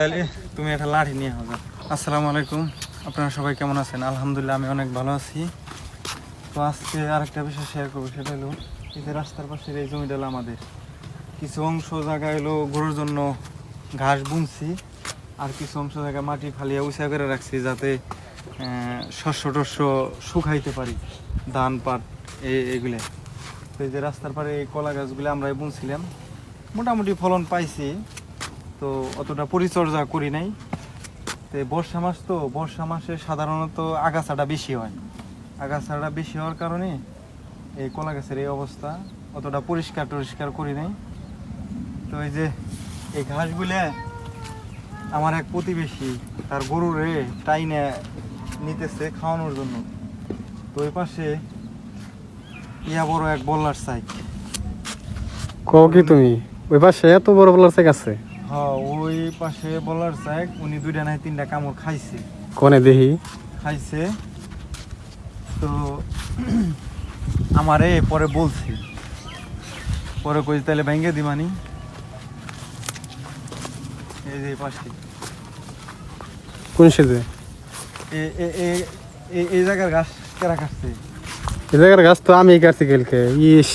তাহলে তুমি একটা লাঠি নিয়ে হবে আসসালামু আলাইকুম। আপনারা সবাই কেমন আছেন? আলহামদুলিল্লাহ, আমি অনেক ভালো আছি। তো আজকে আরেকটা বিষয় শেয়ার করব, সেটা হলো এই যে রাস্তার পাশের এই জমিটা আমাদের। কিছু অংশ জায়গা হলো গরুর জন্য ঘাস বুনছি, আর কিছু অংশ জায়গা মাটি ফালিয়ে উঁচা করে রাখছি যাতে শস্য টস্য শুকাইতে পারি, ধান, পাট এগুলো। তো এই যে রাস্তার পারে এই কলা গাছগুলো আমরাই বুনছিলাম। মোটামুটি ফলন পাইছি। তো অতটা পরিচর্যা করি নাই। তো বর্ষা মাস তো, বর্ষা মাসে সাধারণত আগাছাটা বেশি হয়। আগাছাটা বেশি হওয়ার কারণে এই কলা গাছের এই অবস্থা অতটা পরিষ্কার টরিষ্কার করি নাই। তো এই যে এই ঘাসগুলো আমার এক প্রতিবেশী, তার গরুরে টাইনে নিতেছে খাওয়ানোর জন্য। তো ওই পাশে ইয়া বড় এক বল্লার সাইক। কও কি তুমি? ওই পাশে এত বড় বলার চেক আছে। হ্যাঁ ওই পাশে বলার চাক উনি দুইটা নাই তিনটা কামড় খাইছে। কোনে দেখি খাইছে। তো আমারে পরে বলছে। পরে কই তাহলে ভেঙে দিমানি এই যে পাশে কোন সেজে? এই জায়গার ঘাস কেরা কাটছে? এই জায়গার গাছ তো আমি কাটছি কালকে। ইস।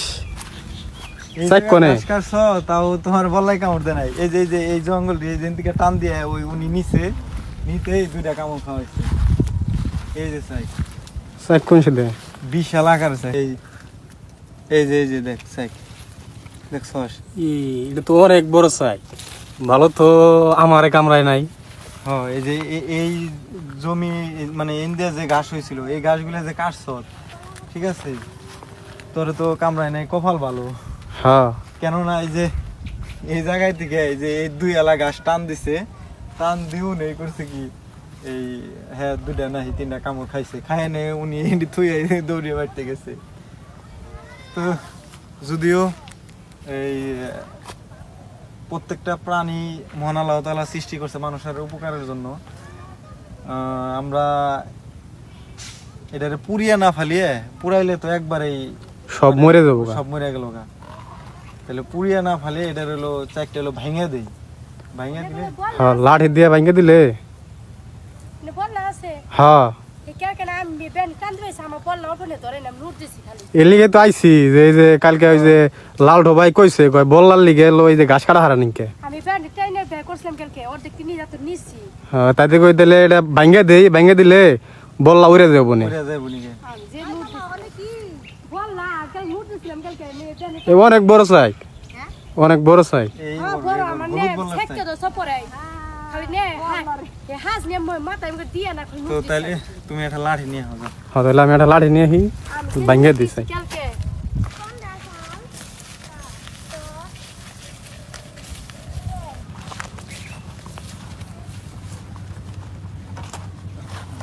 কোনে? তাও তোমার বল্লাই কামড় দেয় নাই। এই যে এই যে এই জঙ্গল দিয়ে যেন থেকে টান দিয়ে ওই উনি নিচে নিতে এই দুইটা কামড় খাওয়াইছে। এই যে সাইড চাক কোন বিশাল আকার আছে এই এই যে এই যে দেখ সাইক। দেখছস ই এটা তো অনেক বড় চাই ভালো তো আমারে কামড়ায় নাই। এই যে এই জমি মানে ইন্ডিয়া যে ঘাস হয়েছিল এই ঘাসগুলো যে কাটছ ঠিক আছে? তোর তো কামড়ায় নাই কপাল ভালো। কেননা এই যে এই জায়গায় থেকে এই যে এই দুই এলা ঘাস টান দিছে টান দিও নেই করছে কি? এই হ্যাঁ দুইটা নাহি তিনটা কামড় খাইছে। খায় নে উনি এটি থুই দৌড়িয়ে বাড়তে গেছে। তো যদিও এই প্রত্যেকটা প্রাণী মহান আল্লাহ তাআলা সৃষ্টি করছে মানুষের উপকারের জন্য আহ, আমরা এটারে পুড়িয়ে না ফালিয়ে পুরাইলে তো একবারেই সব মরে যাব সব মরে গেল গা। তাহলে পুড়িয়ে না ফালে এটা হলো চারটে হলো ভেঙে দেই। ভেঙে দিলে হ্যাঁ লাঠি দিয়ে ভাঙ্গে দিলে। নে বললা আছে। হ্যাঁ। এ কে কেন আমি বেন কান্দ হইছে আমার বললা ওপনে ধরে না লুট দিছি খালি। এর লিগে তো আইছি যে এই যে কালকে ওই যে লাল ঢোবাই কইছে কয় বল্লার লিগে লো এই যে গাছ কাটা হারা নিকে আমি বেন ট্রেনে বে করছিলাম কালকে ওর দেখতে নিয়ে যাতে নিছি। হ্যাঁ তাতে কই দিলে এটা দেই ভাঙ্গে দিলে বল্লা উড়ে যাব নে গে। আমি যে লুট দিছি বললা কাল লুট দিছিলাম কালকে নে বেন এ অনেক বড় চাই অনেক বড় এই হ্যাঁ বড়, বড় বড়, বড়। তো এ খালি তো তাহলে তুমি একটা লাঠি নিয়ে হবে হ্যাঁ তাহলে আমি একটা লাঠি নিয়ে আসি ভাঙ্গে দিছে।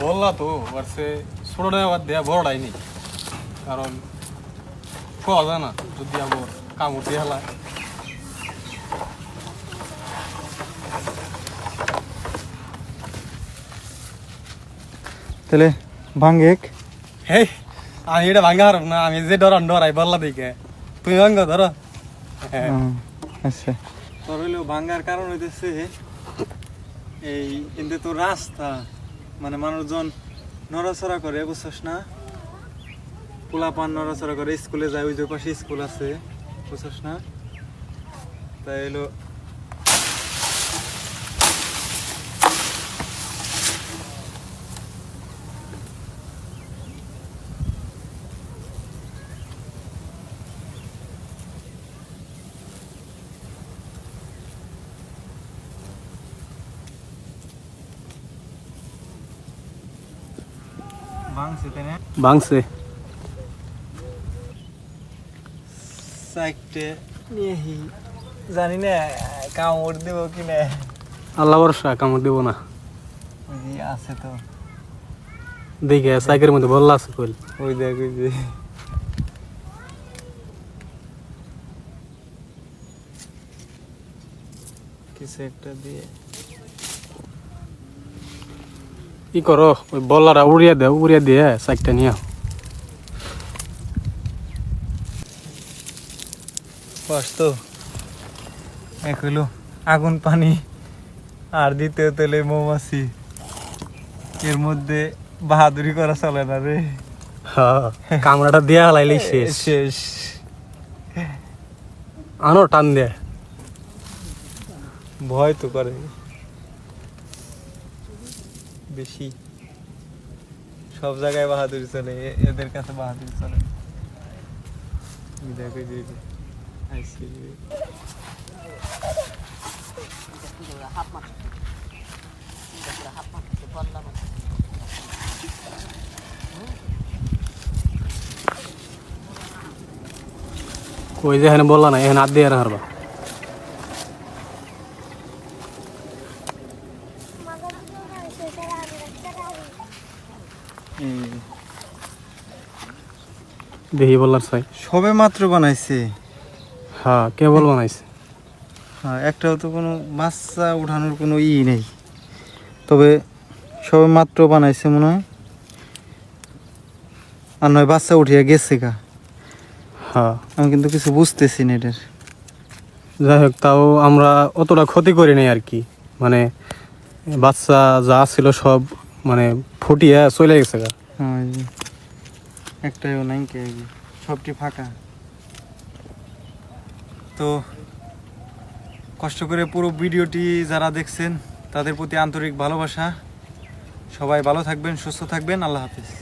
বললা তো বারসে ছোটটা বাদ দেয়া বড়টাই নেই। কারণ পাওয়া যায় না যদি আমার কামড় দিয়ে হেলায় তাহলে ভাঙ্গেক হেই আমি এটা ভাঙ্গা হারব না আমি যে ডরান ডরাই বললা দিকে তুমি ভাঙ্গ ধরো। আচ্ছা। তোর হইল ভাঙ্গার কারণ হইতেছে এই কিন্তু তো রাস্তা মানে মানুষজন নড়াচড়া করে বুঝছস না? পোলাপান নড়াচড়া করে স্কুলে যায়, ওই যে পাশে স্কুল আছে, বুঝছস না? তাই না? ভাঙছে। নিয়ে হি জানি না কামড় দেব কি না। আল্লাহ ভরসা কামড় দেবো না। ওই আছে তো। দেখে সাইকের মধ্যে বললা আছে কইল। ওই দেখ ওই যে। কিছু একটা দিয়ে। কি করো ওই বল্লারা উড়িয়ে দেও উড়িয়ে দিয়ে সাইকটা নিয়ে কষ্ট। এক হইল আগুন পানি আর দ্বিতীয় তেলে মৌমাছি। এর মধ্যে বাহাদুরি করা চলে না রে। হ্যাঁ কামড়াটা দেয়া হালাইলেই শেষ। শেষ। আনো টান দেয় ভয় তো করে। বেশি। সব জায়গায় বাহাদুরি চলে এদের কাছে বাহাদুরি চলে। দেখো এই যে এই যে, আইসি। কই যে এখানে বললা না এখানে হাত দিয়ে হারবা। দেখি বললার চাই সবে মাত্র বানাইছে। হ্যাঁ কে বল বানাইছে? হ্যাঁ একটাও তো কোনো বাচ্চা উঠানোর কোনো ই নেই। তবে সবে মাত্র বানাইছে মনে হয়। আর নয় বাচ্চা উঠিয়া গেছে গা। হ্যাঁ। আমি কিন্তু কিছু বুঝতেছি না এটার। যাই হোক তাও আমরা অতটা ক্ষতি করি নাই আর কি। মানে বাচ্চা যা ছিল সব মানে ফুটিয়ে চলে গেছে গা। হ্যাঁ একটাইও নাই কে সবটি ফাঁকা। তো কষ্ট করে পুরো ভিডিওটি যারা দেখছেন, তাদের প্রতি আন্তরিক ভালোবাসা। সবাই ভালো থাকবেন, সুস্থ থাকবেন। আল্লাহ হাফিজ।